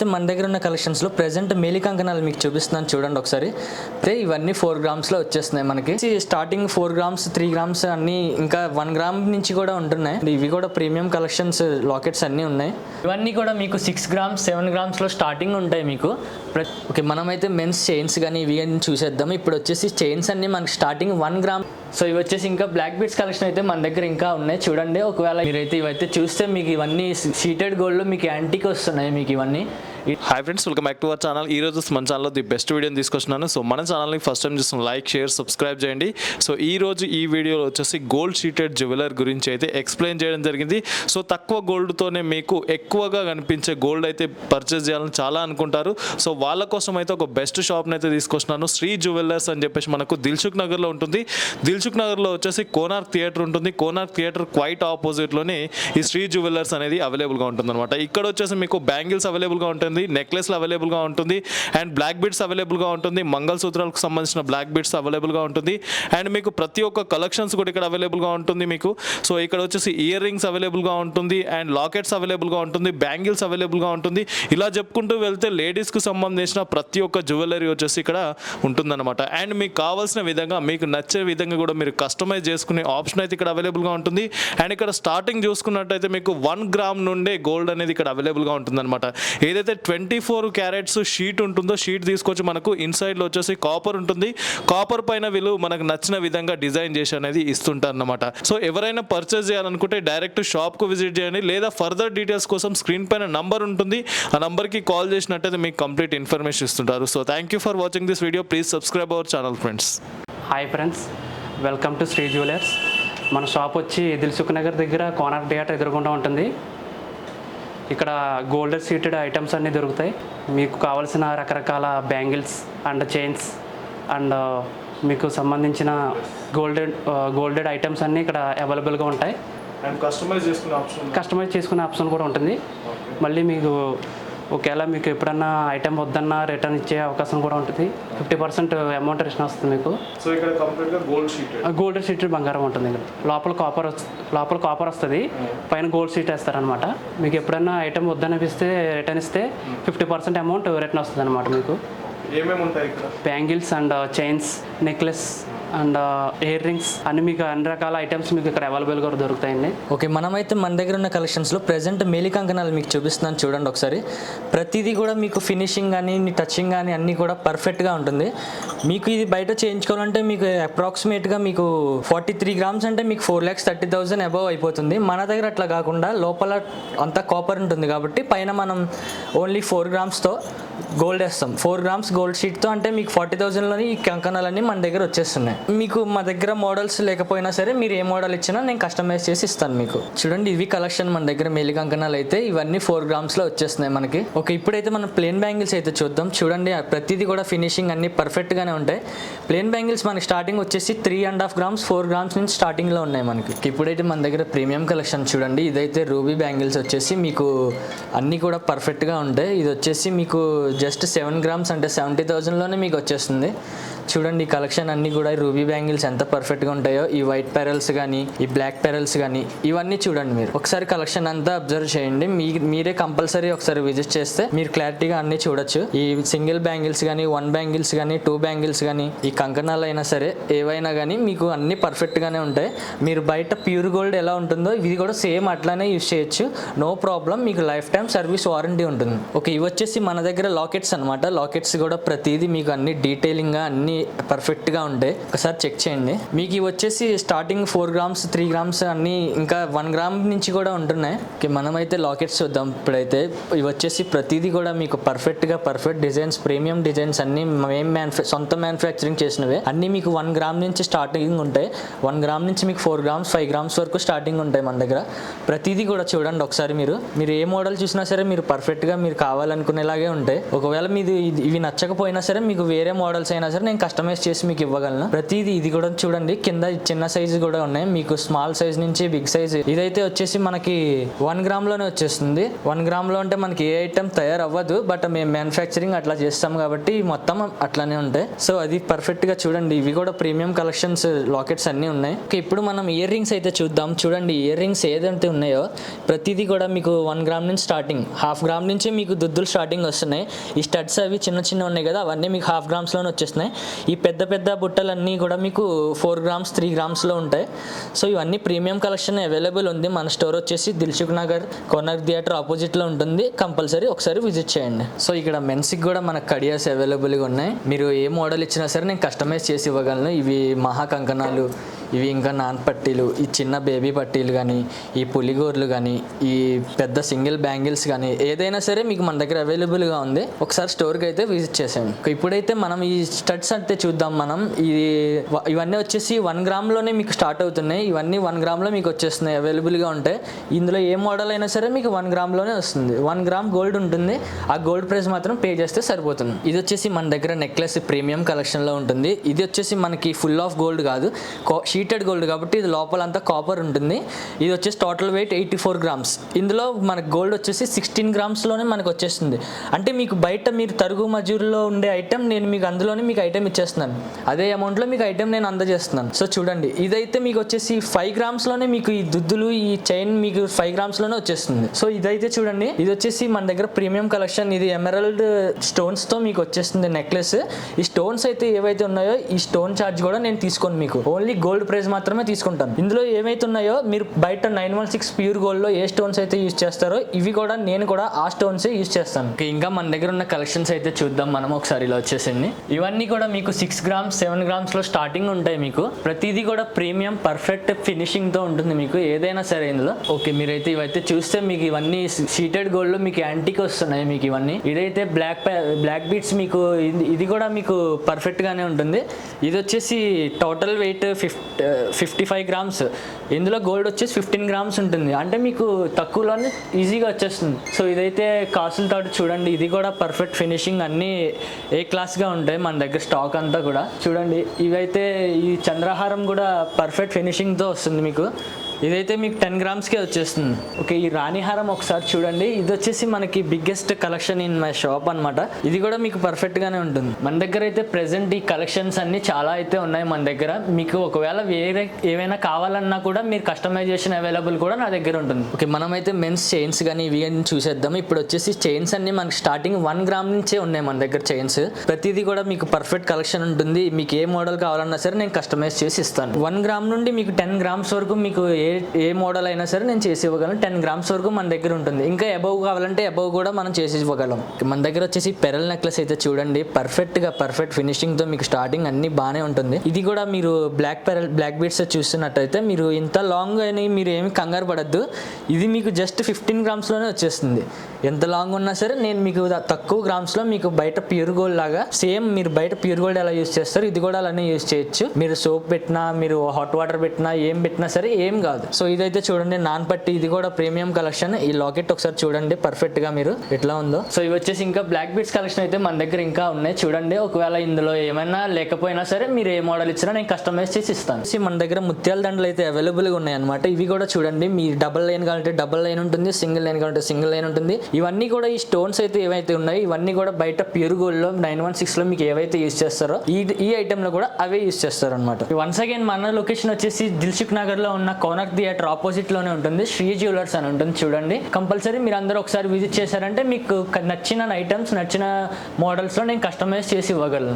అయితే మన దగ్గర ఉన్న కలెక్షన్స్లో ప్రజెంట్ మేలి కంకణాలు మీకు చూపిస్తున్నాను చూడండి ఒకసారి. అయితే ఇవన్నీ ఫోర్ గ్రామ్స్లో వచ్చేస్తున్నాయి మనకి. Starting four grams three grams అన్నీ ఇంకా వన్ గ్రామ్ నుంచి కూడా ఉంటున్నాయి. ఇవి కూడా ప్రీమియం కలెక్షన్స్ లాకెట్స్ అన్నీ ఉన్నాయి. ఇవన్నీ కూడా మీకు సిక్స్ గ్రామ్స్ సెవెన్ గ్రామ్స్లో స్టార్టింగ్ ఉంటాయి మీకు. ఓకే మనమైతే మెన్స్ చైన్స్ కానీ ఇవి కానీ చూసేద్దాం ఇప్పుడు వచ్చేసి చైన్స్ అన్నీ మనకి స్టార్టింగ్ వన్ గ్రామ్ సో ఇవి వచ్చేసి ఇంకా బ్లాక్ బీట్స్ కలెక్షన్ అయితే మన దగ్గర ఇంకా ఉన్నాయి. చూడండి ఒకవేళ మీరైతే ఇవైతే చూస్తే మీకు ఇవన్నీ షీటెడ్ గోల్డ్లో మీకు యాంటీకి వస్తున్నాయి మీకు ఇవన్నీ. Hi friends welcome back to our channel ఈ రోజు మన ఛానల్లో ది బెస్ట్ వీడియోని తీసుకొచ్చినాను సో మన ఛానల్ని ఫస్ట్ టైం చూస్తున్న లైక్ షేర్ సబ్స్క్రైబ్ చేయండి. సో ఈ రోజు ఈ వీడియోలో వచ్చేసి గోల్డ్ షీటెడ్ జ్యువెలర్ గురించి అయితే ఎక్స్ప్లెయిన్ చేయడం జరిగింది. సో తక్కువ గోల్డ్తోనే మీకు ఎక్కువగా కనిపించే గోల్డ్ అయితే పర్చేస్ చేయాలని చాలా అనుకుంటారు. సో వాళ్ళ కోసం అయితే ఒక బెస్ట్ షాప్ని అయితే తీసుకొచ్చినాను శ్రీ జ్యువెలర్స్ అని చెప్పేసి మనకు దిల్సుఖ్ నగర్లో ఉంటుంది. దిల్సుఖ్ నగర్లో వచ్చేసి కోనార్క్ థియేటర్ ఉంటుంది. కోనార్క్ థియేటర్ క్వైట్ ఆపోజిట్లోనే ఈ శ్రీ జ్యువెలర్స్ అనేది అవైలబుల్గా ఉంటుంది అనమాట ఇక్కడ వచ్చేసి మీకు బ్యాంగిల్స్ అవైలబుల్గా ఉంటుంది నెక్లెస్లు అవైలబుల్గా ఉంటుంది అండ్ బ్లాక్ బీడ్స్ అవైలబుల్గా ఉంటుంది మంగళసూత్రాలకు సంబంధించిన బ్లాక్ బీడ్స్ అవైలబుల్గా ఉంటుంది అండ్ మీకు ప్రతి ఒక్క కలెక్షన్స్ కూడా ఇక్కడ అవైలబుల్గా ఉంటుంది మీకు. సో ఇక్కడ వచ్చేసి ఇయర్ రింగ్స్ అవైలబుల్గా ఉంటుంది అండ్ లాకెట్స్ అవైలబుల్గా ఉంటుంది బ్యాంగిల్స్ అవైలబుల్గా ఉంటుంది. ఇలా చెప్పుకుంటూ వెళ్తే లేడీస్కి సంబంధించిన ప్రతి ఒక్క జ్యువెలరీ వచ్చేసి ఇక్కడ ఉంటుందన్నమాట. అండ్ మీకు కావాల్సిన విధంగా మీకు నచ్చే విధంగా కూడా మీరు కస్టమైజ్ చేసుకునే ఆప్షన్ అయితే ఇక్కడ అవైలబుల్గా ఉంటుంది. అండ్ ఇక్కడ స్టార్టింగ్ చూసుకున్నట్టయితే మీకు వన్ గ్రామ్ నుండే గోల్డ్ అనేది ఇక్కడ అవైలబుల్గా ఉంటుందన్నమాట. ఏదైతే ట్వంటీ ఫోర్ క్యారెట్స్ షీట్ ఉంటుందో షీట్ తీసుకొచ్చి మనకు ఇన్సైడ్లో వచ్చేసి కాపర్ ఉంటుంది. కాపర్ పైన వీళ్ళు మనకు నచ్చిన విధంగా డిజైన్ చేసి అనేది ఇస్తుంటారు అనమాట సో ఎవరైనా పర్చేస్ చేయాలనుకుంటే డైరెక్ట్ షాప్కు విజిట్ చేయండి. లేదా ఫర్దర్ డీటెయిల్స్ కోసం స్క్రీన్ పైన నంబర్ ఉంటుంది. ఆ నంబర్కి కాల్ చేసినట్టయితే మీకు కంప్లీట్ ఇన్ఫర్మేషన్ ఇస్తుంటారు. So thank you for watching this video please subscribe our channel friends hi friends welcome to Shri jewellers మన షాప్ వచ్చి దిల్సుఖ్ నగర్ దగ్గర కోనార్ థియేటర్ ఎదురుకుండా ఉంటుంది. ఇక్కడ గోల్డెన్ సీటెడ్ ఐటమ్స్ అన్నీ దొరుకుతాయి. మీకు కావాల్సిన రకరకాల బ్యాంగిల్స్ అండ్ చైన్స్ అండ్ మీకు సంబంధించిన గోల్డెడ్ గోల్డెడ్ ఐటమ్స్ అన్నీ ఇక్కడ అవైలబుల్గా ఉంటాయి. అండ్ కస్టమైజ్ చేసుకునే ఆప్షన్ కస్టమైజ్ చేసుకునే ఆప్షన్ కూడా ఉంటుంది. మళ్ళీ మీకు ఒకవేళ మీకు ఎప్పుడన్నా ఐటెం వద్దన్నా రిటర్న్ ఇచ్చే అవకాశం కూడా ఉంటుంది. ఫిఫ్టీ పర్సెంట్ అమౌంట్ రిటర్న్ వస్తుంది మీకు. సో ఇక్కడ కంప్లీట్గా గోల్డ్ షీట్ గోల్డ్ షీట్ బంగారం ఉంటుంది ఇక్కడ. లోపల కాపర్ లోపల కాపర్ వస్తుంది. పైన గోల్డ్ షీట్ వేస్తారనమాట మీకు ఎప్పుడన్నా ఐటమ్ వద్దనిపిస్తే రిటర్న్ ఇస్తే ఫిఫ్టీ పర్సెంట్ అమౌంట్ రిటర్న్ వస్తుంది అనమాట మీకు. ఏమేమి ఉంటాయి ఇక్కడ? Bangles and chains necklace and earrings అన్ని మీకు అన్ని రకాల ఐటమ్స్ మీకు ఇక్కడ అవైలబుల్గా దొరుకుతాయండి. ఓకే మనమైతే మన దగ్గర ఉన్న కలెక్షన్స్లో ప్రెసెంట్ మేలి కంకణాలు మీకు చూపిస్తున్నాను చూడండి ఒకసారి. ప్రతిదీ కూడా మీకు ఫినిషింగ్ కానీ టచింగ్ కానీ అన్నీ కూడా పర్ఫెక్ట్గా ఉంటుంది. మీకు ఇది బయట చేయించుకోవాలంటే మీకు అప్రాక్సిమేట్గా మీకు ఫార్టీ త్రీ గ్రామ్స్ అంటే మీకు four lakhs thirty thousand above అయిపోతుంది. మన దగ్గర అట్లా కాకుండా లోపల అంతా కాపర్ ఉంటుంది కాబట్టి పైన మనం ఓన్లీ ఫోర్ గ్రామ్స్తో గోల్డ్ వేస్తాం. ఫోర్ గ్రామ్స్ గోల్డ్ షీట్తో అంటే మీకు ఫార్టీ థౌసండ్లోని ఈ కంకణాలన్నీ మన దగ్గర వచ్చేస్తున్నాయి. మీకు మా దగ్గర మోడల్స్ లేకపోయినా సరే మీరు ఏ మోడల్ ఇచ్చినా నేను కస్టమైజ్ చేసి ఇస్తాను మీకు. చూడండి ఇవి కలెక్షన్ మన దగ్గర మేలి కంకణాలు అయితే ఇవన్నీ ఫోర్ గ్రామ్స్లో వచ్చేస్తున్నాయి మనకి. ఓకే ఇప్పుడైతే మనం ప్లేన్ బ్యాంగిల్స్ అయితే చూద్దాం. చూడండి ప్రతిదీ కూడా ఫినిషింగ్ అన్ని పర్ఫెక్ట్గా పర్ఫెక్ట్గానే ఉంటాయి. ప్లేన్ బ్యాంగిల్స్ మనకి స్టార్టింగ్ వచ్చేసి three and half grams four grams నుంచి స్టార్టింగ్లో ఉన్నాయి మనకి. ఇప్పుడైతే మన దగ్గర ప్రీమియం కలెక్షన్ చూడండి. ఇదైతే రూబీ బ్యాంగిల్స్ వచ్చేసి మీకు అన్నీ కూడా పర్ఫెక్ట్గా ఉంటాయి. ఇది వచ్చేసి మీకు జస్ట్ సెవెన్ గ్రామ్స్ అంటే సెవెంటీ థౌజండ్లోనే మీకు వచ్చేస్తుంది. చూడండి ఈ కలెక్షన్ అన్నీ కూడా ఈ రూబీ బ్యాంగిల్స్ ఎంత పర్ఫెక్ట్గా ఉంటాయో ఈ వైట్ పెరల్స్ కానీ ఈ బ్లాక్ పెరల్స్ కానీ ఇవన్నీ చూడండి మీరు. ఒకసారి కలెక్షన్ అంతా అబ్జర్వ్ చేయండి. మీ మీరే కంపల్సరీ ఒకసారి విజిట్ చేస్తే మీరు క్లారిటీగా అన్నీ చూడొచ్చు. ఈ సింగిల్ బ్యాంగిల్స్ కానీ వన్ బ్యాంగిల్స్ కానీ టూ బ్యాంగిల్స్ కానీ ఈ కంకణాలు అయినా సరే ఏవైనా కానీ మీకు అన్నీ పర్ఫెక్ట్గానే ఉంటాయి. మీరు బయట ప్యూర్ గోల్డ్ ఎలా ఉంటుందో ఇది కూడా సేమ్ అట్లానే యూస్ చేయొచ్చు. నో ప్రాబ్లం మీకు లైఫ్ టైం సర్వీస్ వారంటీ ఉంటుంది. ఓకే ఇవి వచ్చేసి మన దగ్గర లాకెట్స్ అనమాట లాకెట్స్ కూడా ప్రతిదీ మీకు అన్ని డీటెయిలింగ్గా అన్ని పర్ఫెక్ట్గా ఉంటాయి ఒకసారి చెక్ చేయండి. మీకు ఇవి వచ్చేసి starting four grams three grams అన్ని ఇంకా వన్ గ్రామ్ నుంచి కూడా ఉంటున్నాయి. ఓకే మనమైతే లాకెట్స్ చూద్దాం. ఇప్పుడైతే ఇవి వచ్చేసి ప్రతిదీ కూడా మీకు పర్ఫెక్ట్గా పర్ఫెక్ట్ డిజైన్స్ ప్రీమియం డిజైన్స్ అన్ని మేము మ్యానుఫ్యా సొంత మ్యానుఫ్యాక్చరింగ్ చేసినవే. అన్ని మీకు వన్ గ్రామ్ నుంచి స్టార్టింగ్ ఉంటాయి. వన్ గ్రామ్ నుంచి మీకు ఫోర్ గ్రామ్స్ ఫైవ్ గ్రామ్స్ వరకు స్టార్టింగ్ ఉంటాయి మన దగ్గర. ప్రతిదీ కూడా చూడండి ఒకసారి మీరు. మీరు ఏ మోడల్ చూసినా సరే మీరు పర్ఫెక్ట్గా మీరు కావాలనుకునేలాగే ఉంటాయి. ఒకవేళ మీది ఇది- ఇవి నచ్చకపోయినా సరే మీకు వేరే మోడల్స్ అయినా సరే నేను కస్టమైజ్ చేసి మీకు ఇవ్వగలను. ప్రతిదీ ఇది కూడా చూడండి. కింద చిన్న సైజు కూడా ఉన్నాయి. మీకు స్మాల్ సైజ్ నుంచి బిగ్ సైజ్ ఇదైతే వచ్చేసి మనకి వన్ గ్రామ్లోనే వచ్చేస్తుంది. వన్ గ్రామ్లో అంటే మనకి ఏ ఐటమ్ తయారు అవ్వదు బట్ మేము మ్యానుఫ్యాక్చరింగ్ అట్లా చేస్తాం కాబట్టి మొత్తం అట్లానే ఉంటాయి. సో అది పర్ఫెక్ట్గా చూడండి. ఇవి కూడా ప్రీమియం కలెక్షన్స్ లాకెట్స్ అన్నీ ఉన్నాయి. ఇప్పుడు మనం ఇయర్ రింగ్స్ అయితే చూద్దాం. చూడండి ఇయర్ రింగ్స్ ఏదైతే ఉన్నాయో. ప్రతిదీ కూడా మీకు వన్ గ్రామ్ నుంచి స్టార్టింగ్ హాఫ్ గ్రామ్ నుంచే మీకు దుద్దులు స్టార్టింగ్ వస్తున్నాయి. ఈ స్టడ్స్ అవి చిన్న చిన్న ఉన్నాయి కదా. అవన్నీ మీకు హాఫ్ గ్రామ్స్లోనే వచ్చేస్తున్నాయి. ఈ పెద్ద పెద్ద బుట్టలన్నీ కూడా మీకు ఫోర్ గ్రామ్స్ త్రీ గ్రామ్స్లో ఉంటాయి. సో ఇవన్నీ ప్రీమియం కలెక్షన్ అవైలబుల్ ఉంది. మన స్టోర్ వచ్చేసి దిల్సుఖ్ నగర్ కోనర్ థియేటర్ ఆపోజిట్లో ఉంటుంది. కంపల్సరీ ఒకసారి విజిట్ చేయండి. సో ఇక్కడ మెన్స్కి కూడా మనకు కడియాస్ అవైలబుల్గా ఉన్నాయి. మీరు ఏ మోడల్ ఇచ్చినా సరే నేను కస్టమైజ్ చేసి ఇవ్వగలను. ఇవి మహా కంకణాలు ఇవి ఇంకా నాన్ పట్టీలు ఈ చిన్న బేబీ పట్టీలు కానీ ఈ పులిగోర్లు కానీ ఈ పెద్ద సింగిల్ బ్యాంగిల్స్ కానీ ఏదైనా సరే మీకు మన దగ్గర అవైలబుల్గా ఉంది. ఒకసారి స్టోర్కి అయితే విజిట్ చేసాం ఇప్పుడైతే మనం ఈ స్టడ్స్ అయితే చూద్దాం మనం. ఇది ఇవన్నీ వచ్చేసి వన్ గ్రామ్లోనే మీకు స్టార్ట్ అవుతున్నాయి. ఇవన్నీ వన్ గ్రామ్లో మీకు వచ్చేస్తున్నాయి అవైలబుల్గా ఉంటాయి ఇందులో ఏ మోడల్ అయినా సరే మీకు వన్ గ్రామ్లోనే వస్తుంది. వన్ గ్రామ్ గోల్డ్ ఉంటుంది. ఆ గోల్డ్ ప్రైస్ మాత్రం పే చేస్తే సరిపోతుంది. ఇది వచ్చేసి మన దగ్గర నెక్లెస్ ప్రీమియం కలెక్షన్లో ఉంటుంది. ఇది వచ్చేసి మనకి ఫుల్ ఆఫ్ గోల్డ్ కాదు. షీటెడ్ గోల్డ్ కాబట్టి ఇది లోపలంతా కాపర్ ఉంటుంది. ఇది వచ్చేసి total weight eighty four grams ఇందులో మనకి గోల్డ్ వచ్చేసి సిక్స్టీన్ గ్రామ్స్లోనే మనకు వచ్చేస్తుంది. అంటే మీకు బయట మీరు తరుగు మజూరులో ఉండే ఐటెం నేను మీకు అందులోనే మీకు ఐటెం ఇచ్చేస్తున్నాను. అదే అమౌంట్లో మీకు ఐటెం నేను అందజేస్తున్నాను. సో చూడండి ఇదైతే మీకు వచ్చేసి ఫైవ్ గ్రామ్స్లోనే మీకు ఈ దుద్దులు ఈ చైన్ మీకు ఫైవ్ గ్రామ్స్లోనే వచ్చేస్తుంది. సో ఇదైతే చూడండి ఇది వచ్చేసి మన దగ్గర ప్రీమియం కలెక్షన్ ఇది ఎమరల్డ్ స్టోన్స్తో మీకు వచ్చేస్తుంది నెక్లెస్ ఈ స్టోన్స్ అయితే ఏవైతే ఉన్నాయో ఈ స్టోన్ చార్జ్ కూడా నేను తీసుకోను మీకు. ఓన్లీ గోల్డ్ ప్రైజ్ మాత్రమే తీసుకుంటాను. ఇందులో ఏమైతున్నాయో మీరు బయట నైన్ వన్ సిక్స్ ప్యూర్ గోల్డ్లో ఏ స్టోన్స్ అయితే యూస్ చేస్తారో ఇవి కూడా నేను కూడా ఆ స్టోన్స్ యూస్ చేస్తాను. ఇంకా మన దగ్గర ఉన్న కలెక్షన్స్ అయితే చూద్దాం. మనం ఒకసారి ఇలా వచ్చేసింది. ఇవన్నీ కూడా మీకు సిక్స్ గ్రామ్స్ సెవెన్ గ్రామ్స్లో స్టార్టింగ్ ఉంటాయి మీకు. ప్రతిదీ కూడా ప్రీమియం పర్ఫెక్ట్ ఫినిషింగ్తో ఉంటుంది మీకు ఏదైనా సరే ఇందులో. ఓకే మీరైతే ఇవైతే చూస్తే మీకు ఇవన్నీ సీటెడ్ గోల్డ్లో మీకు యాంటీకి వస్తున్నాయి మీకు ఇవన్నీ. ఇదైతే బ్లాక్ బ్లాక్ బీట్స్ మీకు ఇది- ఇది కూడా మీకు పర్ఫెక్ట్గానే ఉంటుంది. ఇది వచ్చేసి total weight fifty fifty five grams. ఇందులో గోల్డ్ వచ్చేసి ఫిఫ్టీన్ గ్రామ్స్ ఉంటుంది. అంటే మీకు తక్కువలోనే ఈజీగా వచ్చేస్తుంది. సో ఇదైతే కాసులతో చూడండి. ఇది కూడా పర్ఫెక్ట్ ఫినిషింగ్ అన్నీ ఏ క్లాస్గా ఉంటాయి. మన దగ్గర స్టాక్ అంతా కూడా. చూడండి ఇవైతే ఈ చంద్రహారం కూడా పర్ఫెక్ట్ ఫినిషింగ్తో వస్తుంది మీకు. ఇదైతే మీకు టెన్ గ్రామ్స్కే వచ్చేస్తుంది. ఓకే ఈ రాణిహారం ఒకసారి చూడండి. ఇది వచ్చేసి మనకి biggest collection in my shop అన్నమాట. ఇది కూడా మీకు పర్ఫెక్ట్ గానే ఉంటుంది. మన దగ్గర అయితే ప్రెసెంట్ ఈ కలెక్షన్స్ అన్ని చాలా అయితే ఉన్నాయి మన దగ్గర. మీకు ఒకవేళ వేరే ఏవైనా కావాలన్నా కూడా మీరు కస్టమైజేషన్ అవైలబుల్ కూడా నా దగ్గర ఉంటుంది. ఓకే మనమైతే మెన్స్ చైన్స్ కానీ ఇవి అని చూసేద్దాం. ఇప్పుడు వచ్చేసి చైన్స్ అన్ని మనకి స్టార్టింగ్ వన్ గ్రామ్ నుంచే ఉన్నాయి మన దగ్గర చైన్స్ ప్రతిదీ కూడా మీకు పర్ఫెక్ట్ కలెక్షన్ ఉంటుంది. మీకు ఏ మోడల్ కావాలన్నా సరే నేను కస్టమైజ్ చేసి ఇస్తాను. వన్ గ్రామ్ నుండి మీకు టెన్ గ్రామ్స్ వరకు మీకు ఏ ఏ ఏ మోడల్ అయినా సరే నేను చేసి ఇవ్వగలను. టెన్ గ్రామ్స్ వరకు మన దగ్గర ఉంటుంది. ఇంకా అబౌవ్ కావాలంటే అబౌవ్ కూడా మనం చేసి ఇవ్వగలం. మన దగ్గర వచ్చేసి పెరల్ నెక్లెస్ అయితే చూడండి. పర్ఫెక్ట్గా పర్ఫెక్ట్ ఫినిషింగ్తో మీకు స్టార్టింగ్ అన్ని బాగానే ఉంటుంది. ఇది కూడా మీరు బ్లాక్ పెరల్ బ్లాక్ బీట్స్ చూస్తున్నట్టయితే మీరు ఇంత లాంగ్ అని మీరు ఏమి కంగారు పడద్దు. ఇది మీకు జస్ట్ ఫిఫ్టీన్ గ్రామ్స్లోనే వచ్చేస్తుంది. ఎంత లాంగ్ ఉన్నా సరే నేను మీకు తక్కువ గ్రామ్స్లో మీకు బయట ప్యూర్ గోల్డ్ లాగా సేమ్ మీరు బయట ప్యూర్ గోల్డ్ ఎలా యూస్ చేస్తారు ఇది కూడా అలానే యూస్ చేయొచ్చు. మీరు సోప్ పెట్టినా మీరు హాట్ వాటర్ పెట్టినా ఏం పెట్టినా సరే ఏం కాదు. సో ఇదైతే చూడండి నాన్ పట్టి ఇది కూడా ప్రీమియం కలెక్షన్ ఈ లాకెట్ ఒకసారి చూడండి పర్ఫెక్ట్గా మీరు ఎట్లా ఉందో. సో ఇవి వచ్చేసి ఇంకా బ్లాక్ బీట్స్ కలెక్షన్ అయితే మన దగ్గర ఇంకా ఉన్నాయి. చూడండి ఒకవేళ ఇందులో ఏమైనా లేకపోయినా సరే మీరు ఏ మోడల్ ఇచ్చినా నేను కస్టమైజ్ చేసి ఇస్తాను. మన దగ్గర ముత్యాల దండలు అయితే అవైలబుల్గా ఉన్నాయి అనమాట ఇవి కూడా చూడండి మీ డబల్ లైన్ కావాలంటే డబల్ లైన్ ఉంటుంది సింగిల్ లైన్ కావాలంటే సింగిల్ లైన్ ఉంటుంది. ఇవన్నీ కూడా ఈ స్టోన్స్ అయితే ఏవైతే ఉన్నాయి ఇవన్నీ కూడా బయట ప్యూర్ గోల్డ్లో నైన్ వన్ సిక్స్లో మీకు ఏవైతే యూస్ చేస్తారో ఈ ఈ ఐటమ్లో కూడా అవే యూస్ చేస్తారు అనమాట వన్స్ అగైన్ మన లొకేషన్ వచ్చేసి దిల్సుఖ్ నగర్లో ఉన్న కోనక్ థియేటర్ ఆపోజిట్లోనే ఉంటుంది. శ్రీ జ్యువెలర్స్ అని ఉంటుంది చూడండి. కంపల్సరీ మీరు అందరూ ఒకసారి విజిట్ చేశారంటే మీకు నచ్చిన ఐటమ్స్ నచ్చిన మోడల్స్లో నేను కస్టమైజ్ చేసి ఇవ్వగలను.